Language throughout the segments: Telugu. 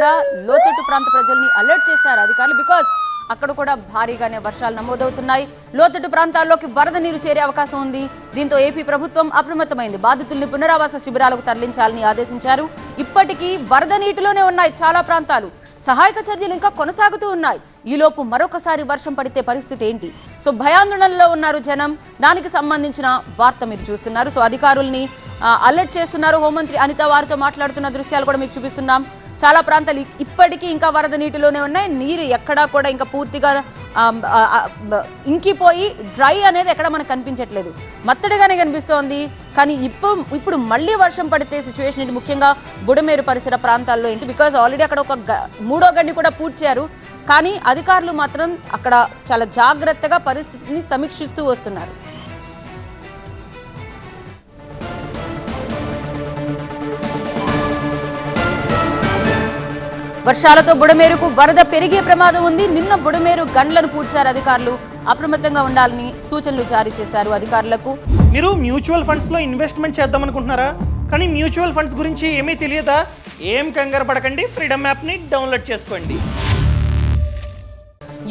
కూడా లోతట్టు ప్రాంత ప్రజల్ని అలర్ట్ చేశారు అధికారులు బికాజ్ అక్కడ కూడా భారీగానే వర్షాలు నమోదవుతున్నాయి. లోతట్టు ప్రాంతాల్లోకి వరద నీరు చేరే అవకాశం ఉంది. దీంతో ఏపీ ప్రభుత్వం అప్రమత్తమైంది. బాధితుల్ని పునరావాస శిబిరాలకు తరలించాలని ఆదేశించారు. ఇప్పటికీ వరద నీటిలోనే ఉన్నాయి చాలా ప్రాంతాలు. సహాయక చర్యలు ఇంకా కొనసాగుతూ ఉన్నాయి. ఈలోపు మరొకసారి వర్షం పడితే పరిస్థితి ఏంటి? సో భయాందోళనలో ఉన్నారు జనం. దానికి సంబంధించిన వార్త మీరు చూస్తున్నారు. సో అధికారుల్ని అలర్ట్ చేస్తున్నారు హోంమంత్రి అనిత వారితో మాట్లాడుతున్న దృశ్యాలు కూడా మీకు చూపిస్తున్నాం. చాలా ప్రాంతాలు ఇప్పటికీ ఇంకా వరద నీటిలోనే ఉన్నాయి. నీరు ఎక్కడా కూడా ఇంకా పూర్తిగా ఇంకిపోయి డ్రై అనేది ఎక్కడ మనకు కనిపించట్లేదు. మత్తడిగానే కనిపిస్తోంది. కానీ ఇప్పుడు ఇప్పుడు మళ్ళీ వర్షం పడితే సిచ్యువేషన్ ఏంటి? ముఖ్యంగా బుడమేరు పరిసర ప్రాంతాల్లో ఏంటి? బికాజ్ ఆల్రెడీ అక్కడ ఒక గ- మూడో గండి కూడా పూడ్చారు. కానీ అధికారులు మాత్రం అక్కడ చాలా జాగ్రత్తగా పరిస్థితిని సమీక్షిస్తూ వస్తున్నారు. వర్షాలతో బుడమేరుకు వరద పెరిగే ప్రమాదం ఉంది. నిన్న బుడమేరు గండ్లను పూడ్చారు అధికారులు. అప్రమత్తంగా ఉండాలని సూచనలు జారీ చేశారు అధికారులకు. మీరు మ్యూచువల్ ఫండ్స్లో ఇన్వెస్ట్మెంట్ చేద్దాం అనుకుంటున్నారా కానీ మ్యూచువల్ ఫండ్స్ గురించి ఏమీ తెలియదా? ఏం కంగారు పడకండి. ఫ్రీడమ్ యాప్ని డౌన్లోడ్ చేసుకోండి.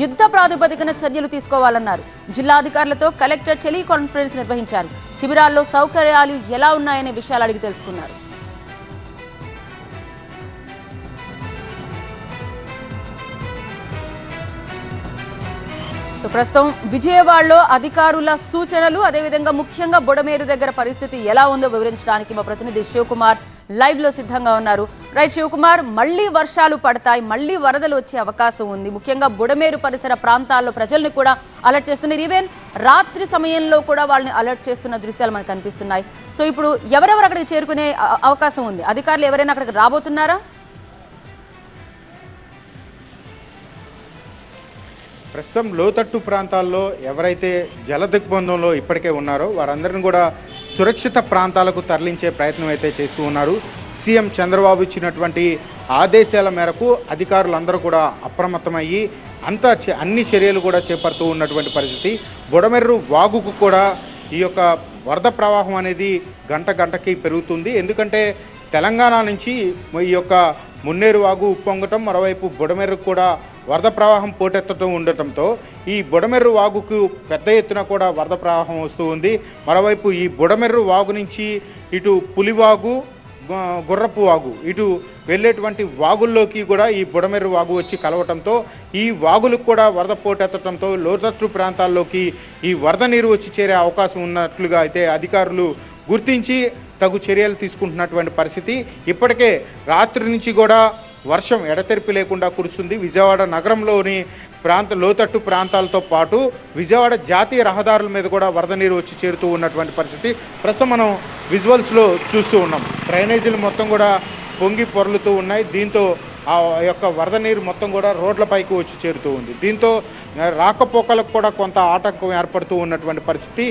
యుద్ధ ప్రాతిపదికన చర్యలు తీసుకోవాలన్నారు. జిల్లా అధికారులతో కలెక్టర్ టెలికాన్ఫరెన్స్ నిర్వహించారు. శిబిరాల్లో సౌకర్యాలు ఎలా ఉన్నాయనే విషయాలు అడిగి తెలుసుకున్నారు. సో ప్రస్తుతం విజయవాడలో అధికారుల సూచనలు అదేవిధంగా ముఖ్యంగా బుడమేరు దగ్గర పరిస్థితి ఎలా ఉందో వివరించడానికి మా ప్రతినిధి శివకుమార్ లైవ్లో సిద్ధంగా ఉన్నారు. రైట్ శివకుమార్ మళ్ళీ వర్షాలు పడతాయి మళ్ళీ వరదలు వచ్చే అవకాశం ఉంది. ముఖ్యంగా బుడమేరు పరిసర ప్రాంతాల్లో ప్రజల్ని కూడా అలర్ట్ చేస్తున్నారు. ఈవెన్ రాత్రి సమయంలో కూడా వాళ్ళని అలర్ట్ చేస్తున్న దృశ్యాలు మనకు కనిపిస్తున్నాయి. సో ఇప్పుడు ఎవరెవరు అక్కడికి చేరుకునే అవకాశం ఉంది? అధికారులు ఎవరైనా అక్కడికి రాబోతున్నారా? ప్రస్తుతం లోతట్టు ప్రాంతాల్లో ఎవరైతే జల దిగ్బంధంలో ఇప్పటికే ఉన్నారో వారందరిని కూడా సురక్షిత ప్రాంతాలకు తరలించే ప్రయత్నం అయితే చేస్తూ ఉన్నారు. సీఎం చంద్రబాబు ఇచ్చినటువంటి ఆదేశాల మేరకు అధికారులందరూ కూడా అప్రమత్తమయ్యి అంతా అన్ని చర్యలు కూడా చేపడుతూ ఉన్నటువంటి పరిస్థితి. బుడమెర్రు వాగుకు కూడా ఈ యొక్క వరద ప్రవాహం అనేది గంట గంటకి పెరుగుతుంది. ఎందుకంటే తెలంగాణ నుంచి ఈ యొక్క మున్నేరు వాగు ఉప్పొంగటం మరోవైపు బుడమెర్రు కూడా వరద ప్రవాహం పోటెత్తటం ఉండటంతో ఈ బుడమెర్రు వాగుకు పెద్ద ఎత్తున కూడా వరద ప్రవాహం వస్తూ ఉంది. మరోవైపు ఈ బుడమెర్రు వాగు నుంచి ఇటు పులివాగు గుర్రపు వాగు ఇటు వెళ్ళేటువంటి వాగుల్లోకి కూడా ఈ బుడమెర్రు వాగు వచ్చి కలవటంతో ఈ వాగులకు కూడా వరద పోటెత్తడంతో లోతట్టు ప్రాంతాల్లోకి ఈ వరద నీరు వచ్చి చేరే అవకాశం ఉన్నట్లుగా అయితే అధికారులు గుర్తించి తగు చర్యలు తీసుకుంటున్నటువంటి పరిస్థితి. ఇప్పటికే రాత్రి నుంచి కూడా వర్షం ఎడతెరిపి లేకుండా కురుస్తుంది. విజయవాడ నగరంలోని ప్రాంత లోతట్టు ప్రాంతాలతో పాటు విజయవాడ జాతీయ రహదారుల మీద కూడా వరద నీరు వచ్చి చేరుతూ ఉన్నటువంటి పరిస్థితి. ప్రస్తుతం మనం విజువల్స్లో చూస్తూ ఉన్నాం. డ్రైనేజీలు మొత్తం కూడా పొంగి పొరలుతూ ఉన్నాయి. దీంతో ఆ యొక్క వరద నీరు మొత్తం కూడా రోడ్లపైకి వచ్చి చేరుతూ ఉంది. దీంతో రాకపోకలకు కూడా కొంత ఆటంకం ఏర్పడుతూ ఉన్నటువంటి పరిస్థితి.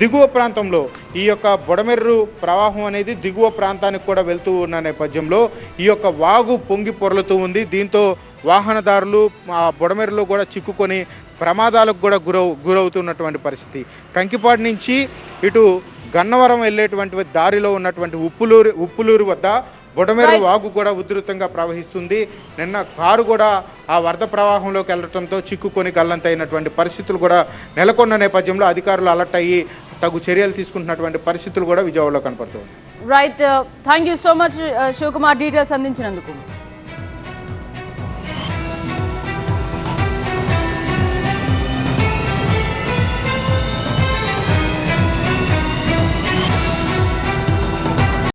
దిగువ ప్రాంతంలో ఈ యొక్క బుడమెర్రు ప్రవాహం అనేది దిగువ ప్రాంతానికి కూడా వెళ్తూ ఉన్న నేపథ్యంలో ఈ యొక్క వాగు పొంగి పొరలుతూ ఉంది. దీంతో వాహనదారులు ఆ బుడమెర్రులో కూడా చిక్కుకొని ప్రమాదాలకు కూడా గురవు గురవుతున్నటువంటి పరిస్థితి. కంకిపాడు నుంచి ఇటు గన్నవరం వెళ్ళేటువంటి దారిలో ఉన్నటువంటి ఉప్పులూరు ఉప్పులూరు వద్ద బుడమెరు వాగు కూడా ఉధృతంగా ప్రవహిస్తుంది. నిన్న కారు కూడా ఆ వరద ప్రవాహంలోకి వెళ్ళడంతో చిక్కుకొని గల్లంతైనటువంటి పరిస్థితులు కూడా నెలకొన్న నేపథ్యంలో అధికారులు అలర్ట్ అయ్యి తగు చర్యలు తీసుకుంటున్నటువంటి పరిస్థితులు కూడా విజయవాడలో కనపడుతుంది right thank you so much Sivakumar details అందించినందుకు.